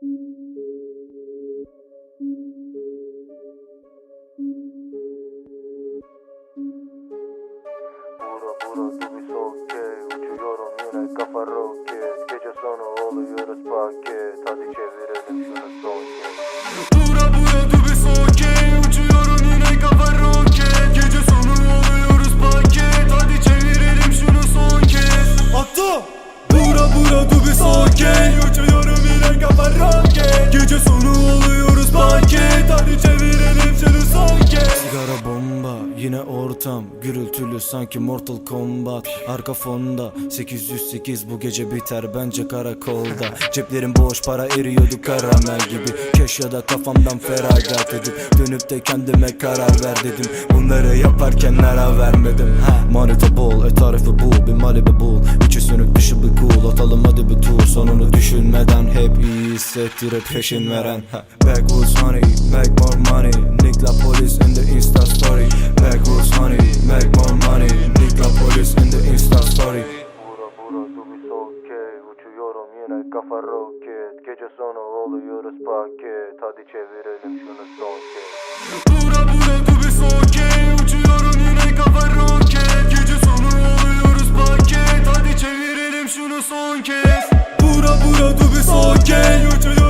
Bura bura dubis okey Uçuyorum yine kafa roket Gece sonu oluyoruz paket Hadi çevirelim şunu son yine ortam Gürültülü sanki Mortal Kombat. Arka fonda 808 bu gece biter bence karakolda. Ceplerim boş para eriyordu karamel gibi. Keş ya da kafamdan feragat edip Dönüp de kendime karar ver dedim. Bunları yaparken ara vermedim. Ha. Manita bol e tarifi bu bir Malibu bul. İçi sönük dışı bir cool. Atalım hadi bir tur Sonunu düşünmeden hep iyi hissettirip peşin veren. Ha. Backwoods honey make more money. Nickla polis in kafa roket. Gece sonu oluyoruz paket. Hadi çevirelim şunu son kez. Bura bura dubis okey Uçuyorum yine kafa roket. Gece sonu oluyoruz paket. Hadi çevirelim şunu son kez. Bura bura dubis okey Uçuyorum